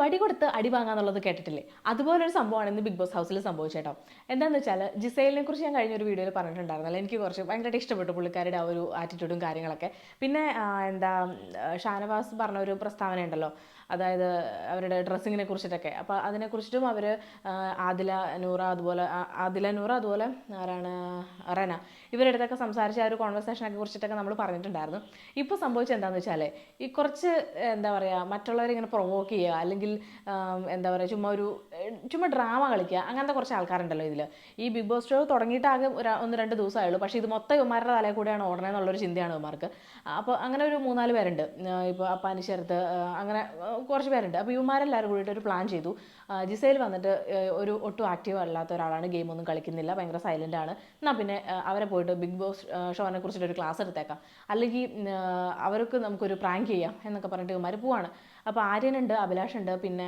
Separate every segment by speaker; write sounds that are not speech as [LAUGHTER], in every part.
Speaker 1: വടി കൊടുത്ത് അടി വാങ്ങാന്നുള്ളത് കേട്ടിട്ടില്ലേ? അതുപോലൊരു സംഭവമാണ് ഇന്ന് ബിഗ് ബോസ് ഹൗസിൽ സംഭവിച്ചേട്ടോ. എന്താണെന്ന് വെച്ചാൽ ജിസൈലിനെ കുറിച്ച് ഞാൻ കഴിഞ്ഞൊരു വീഡിയോയിൽ പറഞ്ഞിട്ടുണ്ടായിരുന്നല്ലോ എനിക്ക് കുറച്ച് ഭയങ്കരമായിട്ട് ഇഷ്ടപ്പെട്ടു പുള്ളിക്കാരുടെ ആ ഒരു ആറ്റിറ്റ്യൂഡും കാര്യങ്ങളൊക്കെ. പിന്നെ എന്താ ഷാനവാസ് പറഞ്ഞ ഒരു പ്രസ്താവന ഉണ്ടല്ലോ. അതായത് അവരുടെ ഡ്രസ്സിങ്ങിനെ കുറിച്ചിട്ടൊക്കെ. അപ്പോൾ അതിനെക്കുറിച്ചിട്ടും അവർ ആദില നൂറ അതുപോലെ ആദില നൂറ അതുപോലെ ആരാണ് റന ഇവരുടെ അടുത്തൊക്കെ സംസാരിച്ച ആ ഒരു കോൺവെർസേഷനൊക്കെ കുറിച്ചിട്ടൊക്കെ നമ്മൾ പറഞ്ഞിട്ടുണ്ടായിരുന്നു. ഇപ്പോൾ സംഭവിച്ചത് എന്താണെന്ന് വെച്ചാൽ ഈ കുറച്ച് എന്താ പറയുക മറ്റുള്ളവരെ ഇങ്ങനെ പ്രൊവോക്ക് ചെയ്യുക അല്ലെങ്കിൽ ആം, എന്താ പറയുക ചുമ്മാ ഒരു ചുമ്മാ ഡ്രാമ കളിക്കുക. അങ്ങനത്തെ കുറച്ച് ആൾക്കാരുണ്ടല്ലോ ഇതിൽ ഈ ബിഗ് ബോസ് ഷോ തുടങ്ങിയിട്ട് ആകെ ഒരു ഒന്ന് രണ്ട് ദിവസമായുള്ളൂ. പക്ഷേ ഇത് മൊത്തം ഇവന്മാരുടെ തലയിൽ കൂടെയാണ് ഓടണേ എന്നുള്ളൊരു ചിന്തയാണ് ഇവന്മാർക്ക്. അപ്പോൾ അങ്ങനെ ഒരു മൂന്നാൽ പേരുണ്ട്. ഇപ്പോൾ അപ്പാനിശരത്ത് അങ്ങനെ കുറച്ച് പേരുണ്ട്. അപ്പോൾ ഇവന്മാരെല്ലാവരും കൂടിയിട്ട് ഒരു പ്ലാൻ ചെയ്തു. ജിസയിൽ വന്നിട്ട് ഒരു ഒട്ടും ആക്റ്റീവ് അല്ലാത്ത ഒരാളാണ്. ഗെയിമൊന്നും കളിക്കുന്നില്ല. ഭയങ്കര സൈലന്റ് ആണ്. എന്നാൽ പിന്നെ അവരെ പോയിട്ട് ബിഗ് ബോസ് ഷോനെ കുറിച്ചിട്ട് ഒരു ക്ലാസ് എടുത്തേക്കാം. അല്ലെങ്കിൽ അവർക്ക് നമുക്കൊരു പ്രാങ്ക് ചെയ്യാം എന്നൊക്കെ പറഞ്ഞിട്ട് ഇവന്മാർ പോവാണ്. അപ്പോൾ ആര്യനുണ്ട് അഭിലാഷുണ്ട് പിന്നെ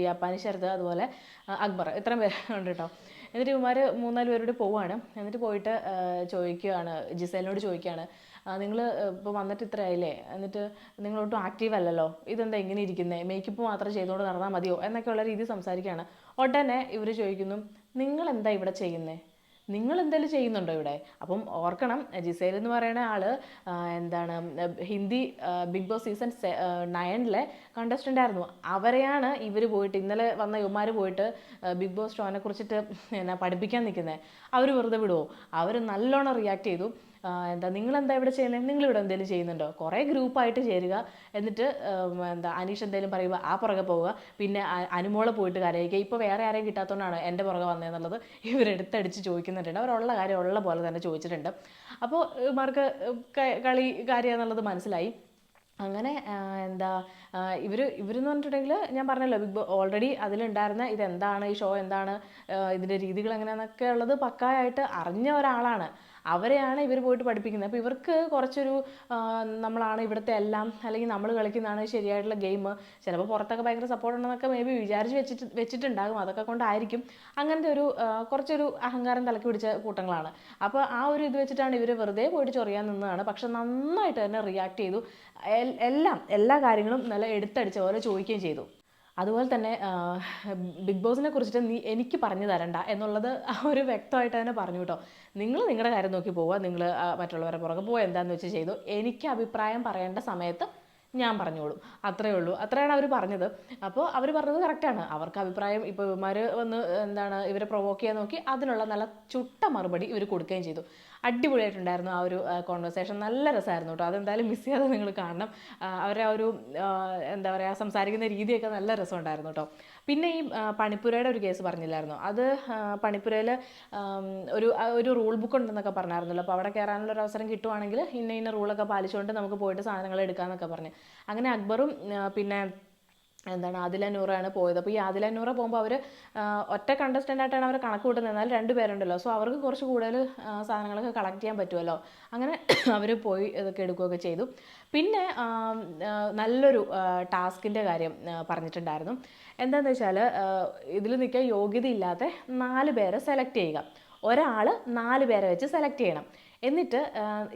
Speaker 1: ഈ അപ്പാനിശരത് അതുപോലെ അക്ബർ ഇത്രയും പേരുണ്ട് [LAUGHS] കേട്ടോ എന്നിട്ട് ഇവന്മാർ മൂന്നാൽ പേരോട് പോവാണ്. എന്നിട്ട് പോയിട്ട് ചോദിക്കുകയാണ് ജിസേലിനോട് ചോദിക്കുകയാണ് നിങ്ങൾ ഇപ്പോൾ വന്നിട്ട് ഇത്രയായില്ലേ എന്നിട്ട് നിങ്ങളൊട്ടും ആക്റ്റീവ് അല്ലല്ലോ? ഇതെന്താ ഇങ്ങനെ ഇരിക്കുന്നത് മേക്കപ്പ് മാത്രം ചെയ്തുകൊണ്ട് നടന്നാൽ മതിയോ? എന്നൊക്കെയുള്ള രീതി സംസാരിക്കുകയാണ് ഉടനെ ഇവർ ചോദിക്കുന്നു നിങ്ങൾ എന്താ ഇവിടെ ചെയ്യുന്നത് നിങ്ങൾ എന്തെങ്കിലും ചെയ്യുന്നുണ്ടോ ഇവിടെ? അപ്പം ഓർക്കണം ജിസേൽ എന്ന് പറയുന്ന ആൾ എന്താണ് ഹിന്ദി ബിഗ് ബോസ് സീസൺ നയനിലെ കണ്ടസ്റ്റന്റ് ആയിരുന്നു. അവരെയാണ് ഇവർ പോയിട്ട് ഇന്നലെ വന്ന യുവമാർ പോയിട്ട് ബിഗ് ബോസ് ഷോനെ കുറിച്ചിട്ട് എന്നാ പഠിപ്പിക്കാൻ നിൽക്കുന്നത് അവർ വെറുതെ വിടുമോ അവർ നല്ലോണം റിയാക്ട് ചെയ്തു. എന്താ നിങ്ങൾ എന്താ ഇവിടെ ചെയ്യുന്നത് നിങ്ങൾ ഇവിടെ എന്തെങ്കിലും ചെയ്യുന്നുണ്ടോ? കുറേ ഗ്രൂപ്പായിട്ട് ചേരുക. എന്നിട്ട് എന്താ അനീഷ് എന്തെങ്കിലും പറയുക ആ പുറകെ പോവുക. പിന്നെ അനുമോളെ പോയിട്ട് കരയിക്കുക ഇപ്പോൾ വേറെ ആരെയും കിട്ടാത്തതുകൊണ്ടാണ് എന്റെ പുറകെ വന്നതെന്നുള്ളത് ഇവരെടുത്തടിച്ച് ചോദിക്കുന്നുണ്ട്. അവരുള്ള കാര്യം ഉള്ള പോലെ തന്നെ ചോദിച്ചിട്ടുണ്ട്. അപ്പോൾ ഇവർക്ക് കളി കാര്യം എന്നുള്ളത് മനസ്സിലായി. അങ്ങനെ എന്താ ഇവർ ഇവരെന്ന് പറഞ്ഞിട്ടുണ്ടെങ്കിൽ ഞാൻ പറഞ്ഞല്ലോ ബിഗ് ബോ ഓൾറെഡി അതിലുണ്ടായിരുന്ന ഇതെന്താണ്? ഈ ഷോ എന്താണ്? ഇതിന്റെ രീതികൾ എങ്ങനെയാണെന്നൊക്കെ ഉള്ളത് പക്കായായിട്ട് അറിഞ്ഞ ഒരാളാണ്. അവരെയാണ് ഇവർ പോയിട്ട് പഠിപ്പിക്കുന്നത്. അപ്പോൾ ഇവർക്ക് കുറച്ചൊരു നമ്മളാണ് ഇവിടുത്തെ എല്ലാം അല്ലെങ്കിൽ നമ്മൾ കളിക്കുന്നതാണ് ശരിയായിട്ടുള്ള ഗെയിം. ചിലപ്പോൾ പുറത്തൊക്കെ ഭയങ്കര സപ്പോർട്ട് ഉണ്ടെന്നൊക്കെ മേ ബി വിചാരിച്ച് വെച്ചിട്ട് വെച്ചിട്ടുണ്ടാകും. അതൊക്കെ കൊണ്ടായിരിക്കും. അങ്ങനത്തെ ഒരു കുറച്ചൊരു അഹങ്കാരം തലക്ക് പിടിച്ച കൂട്ടങ്ങളാണ്. അപ്പോൾ ആ ഒരു ഇത് വെച്ചിട്ടാണ് ഇവർ വെറുതെ പോയിട്ട് ചൊറിയാൻ നിന്നതാണ്. പക്ഷെ നന്നായിട്ട് തന്നെ റിയാക്ട് ചെയ്തു. എല്ലാം എല്ലാ കാര്യങ്ങളും നല്ല എടുത്തടിച്ച് ഓരോ ചോദിക്കുകയും ചെയ്തു. അതുപോലെ തന്നെ ബിഗ് ബോസിനെ കുറിച്ചിട്ട് നീ എനിക്ക് പറഞ്ഞു തരണ്ട എന്നുള്ളത് ഒരു വ്യക്തമായിട്ട് തന്നെ പറഞ്ഞു കേട്ടോ. നിങ്ങൾ നിങ്ങളുടെ കാര്യം നോക്കി പോവുക. നിങ്ങൾ മറ്റുള്ളവരെ പുറകെ പോവുക. എന്താണെന്ന് വെച്ച് ചെയ്തു. എനിക്ക് അഭിപ്രായം പറയേണ്ട സമയത്ത് ഞാൻ പറഞ്ഞോളും. അത്രേ ഉള്ളൂ. അത്രയാണ് അവർ പറഞ്ഞത്. അപ്പോൾ അവർ പറഞ്ഞത് കറക്റ്റാണ് അവർക്ക് അഭിപ്രായം ഇപ്പോൾ ഇവന്മാർ വന്ന് എന്താണ് ഇവരെ പ്രൊവോക്ക് ചെയ്യാൻ നോക്കി അതിനുള്ള നല്ല ചുട്ട മറുപടി ഇവർ കൊടുക്കുകയും ചെയ്തു. അടിപൊളിയായിട്ടുണ്ടായിരുന്നു ആ ഒരു കോൺവെർസേഷൻ നല്ല രസമായിരുന്നു കേട്ടോ. അതെന്തായാലും മിസ് ചെയ്യാതെ നിങ്ങൾ കാണണം. അവരെ ആ ഒരു എന്താ പറയുക സംസാരിക്കുന്ന രീതിയൊക്കെ നല്ല രസമുണ്ടായിരുന്നു കേട്ടോ. പിന്നെ ഈ പണിപ്പുരയുടെ ഒരു കേസ് പറഞ്ഞില്ലായിരുന്നു? അത് പണിപ്പുരയിൽ ഒരു ഒരു റൂൾ ബുക്ക് ഉണ്ടെന്നൊക്കെ പറഞ്ഞായിരുന്നല്ലോ. അപ്പോൾ അവിടെ കയറാനുള്ള ഒരു അവസരം കിട്ടുവാണെങ്കിൽ ഇന്ന ഇന്ന റൂളൊക്കെ പാലിച്ചുകൊണ്ട് നമുക്ക് പോയിട്ട് സാധനങ്ങൾ എടുക്കാമെന്നൊക്കെ പറഞ്ഞ്. അങ്ങനെ അക്ബറും പിന്നെ എന്താണ് ആദില നൂറാണ് പോയത്. അപ്പോൾ ഈ ആദില നൂറ പോകുമ്പോൾ അവർ ഒറ്റ കണ്ടസ്റ്റന്റ് ആയിട്ടാണ് അവർ കണക്ക് കൂട്ടുന്നത്. എന്നാൽ രണ്ട് പേരുണ്ടല്ലോ. സോ അവർക്ക് കുറച്ച് കൂടുതൽ സാധനങ്ങളൊക്കെ കളക്ട് ചെയ്യാൻ പറ്റുമല്ലോ അങ്ങനെ [CLEARS THROAT] അവർ പോയി ഇതൊക്കെ എടുക്കുകയൊക്കെ ചെയ്തു. പിന്നെ നല്ലൊരു ടാസ്കിന്റെ കാര്യം പറഞ്ഞിട്ടുണ്ടായിരുന്നു. എന്താണെന്ന് വെച്ചാൽ ഇതിൽ നിൽക്കാൻ യോഗ്യതയില്ലാത്ത നാല് പേരെ സെലക്ട് ചെയ്യുക. ഒരാൾ നാല് പേരെ വെച്ച് സെലക്ട് ചെയ്യണം. എന്നിട്ട്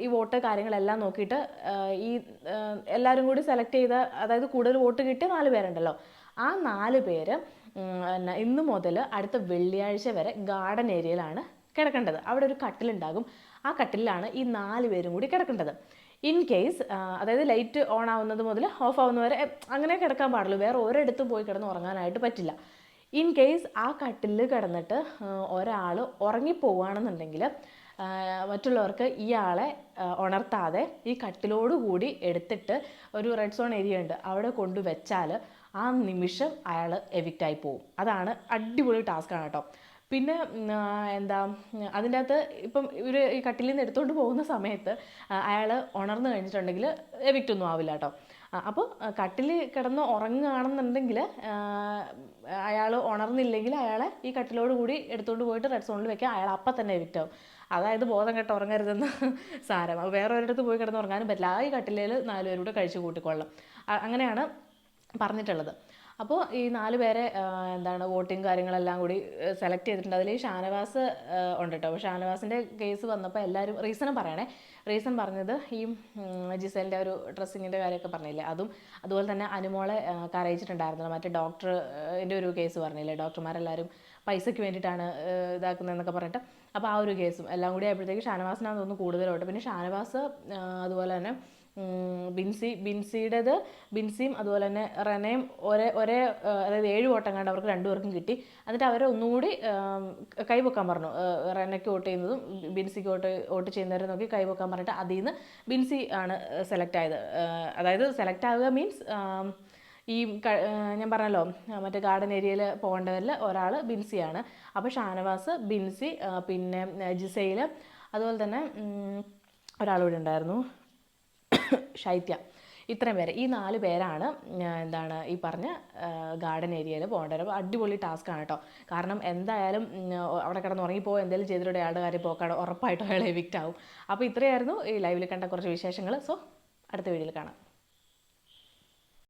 Speaker 1: ഈ വോട്ട് കാര്യങ്ങളെല്ലാം നോക്കിയിട്ട് ഈ എല്ലാവരും കൂടി സെലക്ട് ചെയ്ത അതായത് കൂടുതൽ വോട്ട് കിട്ടിയ നാല് പേരുണ്ടല്ലോ. ആ നാല് പേര് പിന്നെ ഇന്ന് മുതൽ അടുത്ത വെള്ളിയാഴ്ച വരെ ഗാർഡൻ ഏരിയയിലാണ് കിടക്കേണ്ടത്. അവിടെ ഒരു കട്ടിലുണ്ടാകും. ആ കട്ടിലാണ് ഈ നാല് പേരും കൂടി കിടക്കേണ്ടത്. ഇൻ കേസ് അതായത് ലൈറ്റ് ഓൺ ആവുന്നത് മുതൽ ഓഫ് ആവുന്നവരെ വരെ അങ്ങനെ കിടക്കാൻ പാടുള്ളൂ. വേറെ ഒരിടത്തും പോയി കിടന്ന് ഉറങ്ങാനായിട്ട് പറ്റില്ല. ഇൻ കേസ് ആ കട്ടിലിൽ കിടന്നിട്ട് ഒരാൾ ഉറങ്ങിപ്പോവുകയാണെന്നുണ്ടെങ്കിൽ മറ്റുള്ളവർക്ക് ഇയാളെ ഉണർത്താതെ ഈ കട്ടിലോടുകൂടി എടുത്തിട്ട് ഒരു റെഡ് സോൺ ഏരിയ ഉണ്ട് അവിടെ കൊണ്ട് വെച്ചാൽ ആ നിമിഷം അയാൾ എവിക്റ്റായി പോവും. അതാണ് അടിപൊളി ടാസ്ക്കാണ് കേട്ടോ. പിന്നെ എന്താ അതിന്റെ അകത്ത് ഇപ്പം ഇവർ ഈ കട്ടിലിൽ നിന്ന് എടുത്തുകൊണ്ട് പോകുന്ന സമയത്ത് അയാൾ ഉണർന്നു കഴിഞ്ഞിട്ടുണ്ടെങ്കിൽ എവിക്റ്റൊന്നും ആവില്ല കേട്ടോ. അപ്പോൾ കട്ടിൽ കിടന്ന് ഉറങ്ങുകയാണെന്നുണ്ടെങ്കിൽ അയാൾ ഉണർന്നില്ലെങ്കിൽ അയാളെ ഈ കട്ടിലോട് കൂടി എടുത്തുകൊണ്ട് പോയിട്ട് റെഡ് സോണിൽ വെക്കുക. അയാൾ അപ്പം തന്നെ വിറ്റാവും അതായത് ബോധം കെട്ട് ഉറങ്ങരുതെന്ന് [LAUGHS] സാരം. വേറെ ഒരിടത്ത് പോയി കിടന്ന് ഉറങ്ങാനും പറ്റില്ല. ആ ഈ കട്ടിലേൽ നാലുപേരും കൂടെ കഴിച്ച് കൂട്ടിക്കൊള്ളാം അങ്ങനെയാണ് പറഞ്ഞിട്ടുള്ളത്. അപ്പോൾ ഈ നാല് പേരെ എന്താണ് വോട്ടിങ് കാര്യങ്ങളെല്ലാം കൂടി സെലക്ട് ചെയ്തിട്ടുണ്ട്. അതിൽ ഷാനവാസ് ഉണ്ട് കേട്ടോ അപ്പോൾ ഷാനവാസിന്റെ കേസ് വന്നപ്പോൾ എല്ലാവരും റീസണും പറയണേ. റീസൺ പറഞ്ഞത് ഈ ജിസലിന്റെ ഒരു ഡ്രസ്സിങ്ങിന്റെ കാര്യമൊക്കെ പറഞ്ഞില്ലേ? അതും അതുപോലെ തന്നെ അനുമോളെ കരയിച്ചിട്ടുണ്ടായിരുന്നു മറ്റേ ഡോക്ടറിന്റെ ഒരു കേസ് പറഞ്ഞില്ലേ? ഡോക്ടർമാരെല്ലാവരും പൈസയ്ക്ക് വേണ്ടിയിട്ടാണ് ഇതാക്കുന്നതെന്നൊക്കെ പറഞ്ഞിട്ട്. അപ്പോൾ ആ ഒരു കേസും എല്ലാം കൂടി ആയപ്പോഴത്തേക്ക് ഷാനവാസിനാന്ന് തോന്നുന്നു കൂടുതലോട്ട്. പിന്നെ ഷാനവാസ് അതുപോലെ തന്നെ ബിൻസി ബിൻസിയുടേത് ബിൻസിയും അതുപോലെ തന്നെ റനയും ഒരേ ഒരേ അതായത് ഏഴ് വോട്ടം കണ്ട് അവർക്ക് രണ്ടുപേർക്കും കിട്ടി. എന്നിട്ട് അവരെ ഒന്നുകൂടി കൈപൊക്കാൻ പറഞ്ഞു. റനയ്ക്ക് വോട്ട് ചെയ്യുന്നതും ബിൻസിക്ക് വോട്ട് വോട്ട് ചെയ്യുന്നവരെ നോക്കി കൈപൊക്കാൻ പറഞ്ഞിട്ട് അതിൽ നിന്ന് ബിൻസി ആണ് സെലക്ട് ആയത്. അതായത് സെലക്ട് ആവുക മീൻസ് ഈ ഞാൻ പറഞ്ഞല്ലോ മറ്റേ ഗാർഡൻ ഏരിയയിൽ പോകേണ്ടവരിൽ ഒരാൾ ബിൻസിയാണ്. അപ്പോൾ ഷാനവാസ് ബിൻസി പിന്നെ ജിസയിൽ അതുപോലെ തന്നെ ഒരാളിവിടെ ഉണ്ടായിരുന്നു. ഷൈത്യ ഇത്രയും പേര്. ഈ നാല് പേരാണ് എന്താണ് ഈ പറഞ്ഞ ഗാർഡൻ ഏരിയയിൽ പോകേണ്ടത്. അടിപൊളി ടാസ്ക് ആണ് കേട്ടോ. കാരണം എന്തായാലും അവിടെ കിടന്ന് ഉറങ്ങിപ്പോ എന്തെങ്കിലും ചെയ്തിട്ട് അയാളുടെ കാര്യം പോക്കാണ്. ഉറപ്പായിട്ടും അയാൾ എവിക്റ്റ് ആവും. അപ്പോൾ ഇത്രയായിരുന്നു ഈ ലൈവിൽ കണ്ട കുറച്ച് വിശേഷങ്ങൾ. സോ അടുത്ത വീഡിയോയിൽ കാണാം.